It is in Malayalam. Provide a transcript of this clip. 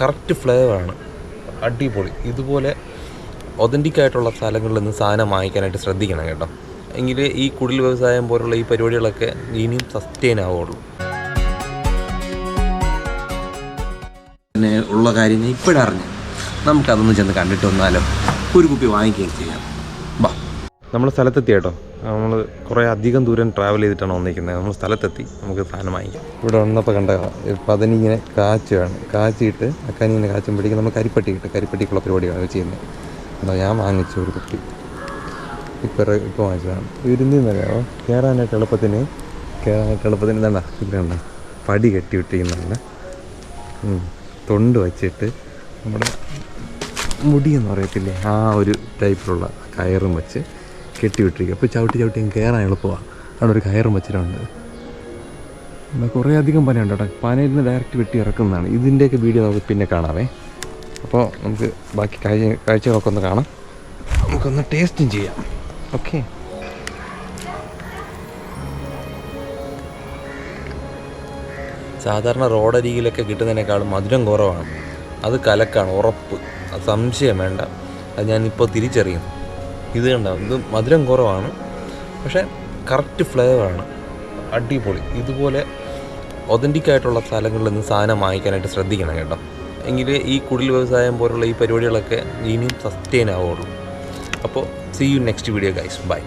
കറക്റ്റ് ഫ്ലേവറാണ് അടിപൊളി. ഇതുപോലെ ഒതന്റിക് ആയിട്ടുള്ള സ്ഥലങ്ങളിൽ നിന്ന് സാധനം വാങ്ങിക്കാനായിട്ട് ശ്രദ്ധിക്കണം കേട്ടോ. എങ്കിൽ ഈ കുടിൽ വ്യവസായം പോലുള്ള ഈ പരിപാടികളൊക്കെ ഇനിയും സസ്റ്റെയിൻ ആവുള്ളൂ പിന്നെ ഉള്ള കാര്യം ഞാൻ ഇപ്പോഴറിഞ്ഞു നമുക്കതൊന്ന് ചെന്ന് കണ്ടിട്ട് വന്നാലോ. ഒരു കുപ്പി വാങ്ങിക്കുകയും ചെയ്യാം. വാ നമ്മുടെ സ്ഥലത്തെത്തി കേട്ടോ. നമ്മൾ കുറേ അധികം ദൂരം ട്രാവൽ ചെയ്തിട്ടാണ് വന്നിരിക്കുന്നത്. നമ്മൾ സ്ഥലത്തെത്തി നമുക്ക് സാധനം വാങ്ങിക്കാം. ഇവിടെ വന്നപ്പോൾ കണ്ട പതനിങ്ങനെ കാച്ചുകയാണ് കാച്ചിട്ട് അക്കാനി ഇങ്ങനെ കാച്ചുമ്പോഴേക്കും നമ്മൾ കരിപ്പട്ടി കിട്ടും. കരിപ്പട്ടിക്കുള്ള പരിപാടിയാണ് ചെയ്യുന്നത്. എന്താ ഞാൻ വാങ്ങിച്ചു ഒരു കുപ്പി. ഇപ്പം ഇപ്പോൾ വാങ്ങിച്ചതാണ്. ഇരുന്നറിയാമോ കയറാനായിട്ട് എളുപ്പത്തിന് കയറാനായിട്ട് എളുപ്പത്തിന് എന്താണ് ഇതുണ്ട പടി കെട്ടി വിട്ടിരിക്കുന്നതാണ്. തൊണ്ട് വച്ചിട്ട് നമ്മുടെ മുടിയെന്ന് പറയത്തില്ലേ? ആ ഒരു ടൈപ്പിലുള്ള കയറും വെച്ച് കെട്ടി വിട്ടിരിക്കുക അപ്പോൾ ചവിട്ടി ചവിട്ടി അങ്ങ് കയറാൻ എളുപ്പമാണ് അവിടെ ഒരു കയറും വെച്ചിട്ടുണ്ട്. കുറേ അധികം പനയുണ്ട് കേട്ടോ. പനയിൽ നിന്ന് ഡയറക്റ്റ് വെട്ടി ഇറക്കുന്നതാണ്. ഇതിന്റെയൊക്കെ വീഡിയോ നമുക്ക് പിന്നെ കാണാവേ. അപ്പോൾ നമുക്ക് ബാക്കി കാഴ്ച കാഴ്ചകളൊക്കെ ഒന്ന് കാണാം. നമുക്കൊന്ന് ടേസ്റ്റും ചെയ്യാം. ഓക്കെ സാധാരണ റോഡരികിലൊക്കെ കിട്ടുന്നതിനേക്കാളും മധുരം കുറവാണ്. അത് കലക്കാണ് ഉറപ്പ്. സംശയം വേണ്ട. അത് ഞാനിപ്പോൾ തിരിച്ചറിയുന്നു. ഇത് കണ്ട ഇത് മധുരം കുറവാണ്. പക്ഷേ കറക്റ്റ് ഫ്ലേവറാണ് അടിപൊളി. ഇതുപോലെ ഒതന്റിക് ആയിട്ടുള്ള സ്ഥലങ്ങളിൽ നിന്ന് സാധനം വാങ്ങിക്കാനായിട്ട് ശ്രദ്ധിക്കണം കേട്ടോ. എങ്കിൽ ഈ കുടിൽ വ്യവസായം പോലുള്ള ഈ പരിപാടികളൊക്കെ ഇനിയും സസ്റ്റെയിൻ ആവുള്ളൂ അപ്പോൾ see you next video guys bye